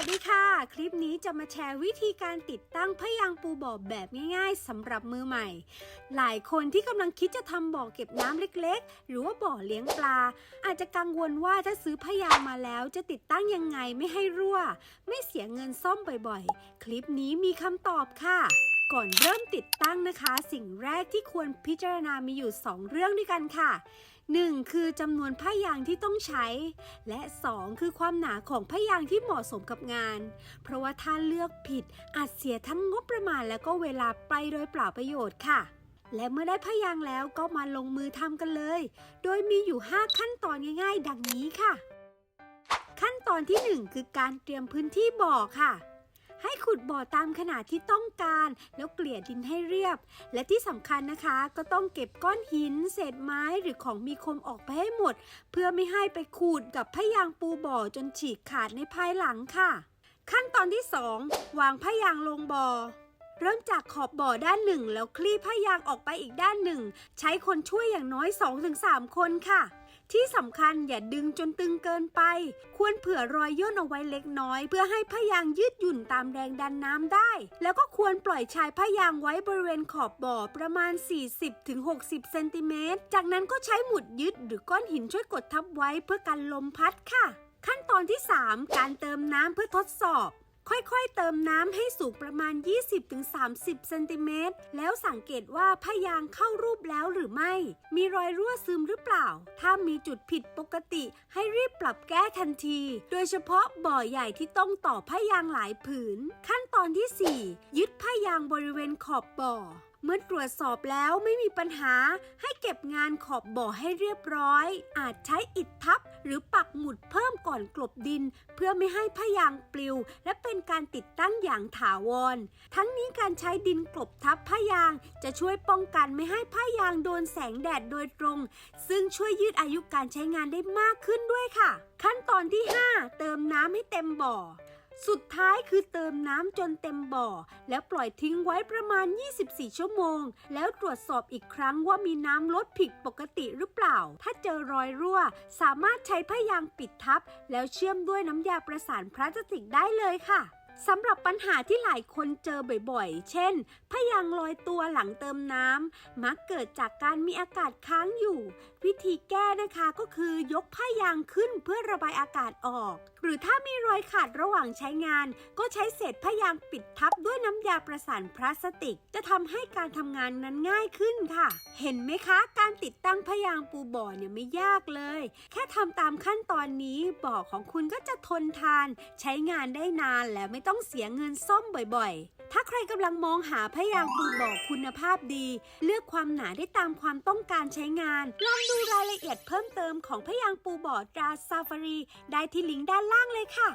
วัสดีค่ะ คลิปนี้จะมาแชร์วิธีการติดตั้งพยางค์ปูบ่อแบบง่าย ๆสำหรับมือใหม่ หลายคนที่กำลังคิดจะทำบ่อเก็บน้ำเล็กๆ หรือว่าบ่อเลี้ยงปลา อาจจะกังวลว่าถ้าซื้อพยางค์มาแล้วจะติดตั้งยังไงไม่ให้รั่ว ไม่เสียเงินซ่อมบ่อยๆ คลิปนี้มีคำตอบค่ะ ก่อนเริ่มติดตั้งนะคะ สิ่งแรกที่ควรพิจารณามีอยู่ 2 เรื่องด้วยกันค่ะ 1. คือจำนวนผ้ายางที่ต้องใช้ และ 2. คือความหนาของผ้ายางที่เหมาะสมกับงาน เพราะว่าถ้าเลือกผิดอาจเสียทั้งงบประมาณและก็เวลาไปโดยเปล่าประโยชน์ค่ะ และเมื่อได้ผ้ายางแล้วก็มาลงมือทำกันเลย โดยมีอยู่ 5 ขั้นตอนง่าย ๆ ดังนี้ค่ะ ขั้นตอนที่ 1 คือการเตรียมพื้นที่บ่อค่ะ ให้ขุดบ่อตามขนาดที่ต้องการ แล้วเกลี่ยดินให้เรียบ และที่สำคัญนะคะ ก็ต้องเก็บก้อนหิน เศษไม้หรือของมีคมออกไปให้หมด เพื่อไม่ให้ไปขูดกับพยางปูบ่อจนฉีกขาดในภายหลังค่ะ ขั้นตอนที่ 2 วางพยางลงบ่อเริ่มจากขอบบ่อด้านหนึ่ง แล้วคลี่พยางออกไปอีกด้านหนึ่ง ใช้คนช่วยอย่างน้อย 2-3 คนค่ะ ที่สำคัญอย่าดึงจนตึงเกินไป ควรเผื่อรอยย่นเอาไว้เล็กน้อย เพื่อให้พยางยืดหยุ่นตามแรงดันน้ำได้ แล้วก็ควรปล่อยชายพยางไว้บริเวณขอบบ่อประมาณ 40-60 เซนติเมตร จากนั้นก็ใช้หมุดยึดหรือก้อนหินช่วยกดทับไว้เพื่อกันลมพัดค่ะ ขั้นตอนที่ 3 การเติมน้ำเพื่อทดสอบ ค่อยๆ เติมน้ำให้สูงประมาณ 20-30 เซนติเมตร แล้วสังเกตว่าพยางเข้ารูปแล้วหรือไม่ มีรอยรั่วซึมหรือเปล่า ถ้ามีจุดผิดปกติให้รีบปรับแก้ทันที โดยเฉพาะบ่อใหญ่ที่ต้องต่อพยางหลายผืน ขั้นตอนที่ 4 ยึดพยางบริเวณขอบบ่อ เมื่อตรวจสอบแล้วไม่มีปัญหาให้เก็บงานขอบบ่อให้เรียบร้อย อาจใช้อิฐทับหรือปักหมุดเพิ่มก่อนกลบดิน เพื่อไม่ให้พยางปลิว และเป็นการติดตั้งอย่างถาวร ทั้งนี้การใช้ดินกลบทับพยาง จะช่วยป้องกันไม่ให้พยางโดนแสงแดดโดยตรง ซึ่งช่วยยืดอายุการใช้งานได้มากขึ้นด้วยค่ะ ขั้นตอนที่ 5 เติมน้ำให้เต็มบ่อ สุดท้ายคือเติมน้ำจนเต็มบ่อ แล้วปล่อยทิ้งไว้ประมาณ 24 ชั่วโมง แล้วตรวจสอบอีกครั้งว่ามีน้ำลดผิดปกติหรือเปล่า ถ้าเจอรอยรั่ว สามารถใช้ผ้ายางปิดทับ แล้วเชื่อมด้วยน้ำยาประสานพลาสติกได้เลยค่ะ สำหรับปัญหาที่หลายคนเจอบ่อยๆ เช่น พยางลอยตัวหลังเติมน้ำ มักเกิดจากการมีอากาศค้างอยู่ วิธีแก้นะคะก็คือยกผ้ายางขึ้นเพื่อระบายอากาศออก หรือถ้ามีรอยขาดระหว่างใช้งาน ก็ใช้เศษผ้ายางปิดทับด้วยน้ำยาประสานพลาสติก จะทำให้การทำงานนั้นง่ายขึ้นค่ะ เห็นไหมคะ การติดตั้งผ้ายางปูบ่อเนี่ยไม่ยากเลย แค่ทำตามขั้นตอนนี้บ่อของคุณก็จะทนทาน ใช้งานได้นานและไม่ต้องเสียเงินซ่อมบ่อยๆ ถ้าใครกำลังมองหาผ้ายางปูบ่อคุณภาพดี เลือกความหนาได้ตามความต้องการใช้งาน ลองดูรายละเอียดเพิ่มเติมของผ้ายางปูบอตราซาฟารี ได้ที่ลิงก์ด้านล่างเลยค่ะ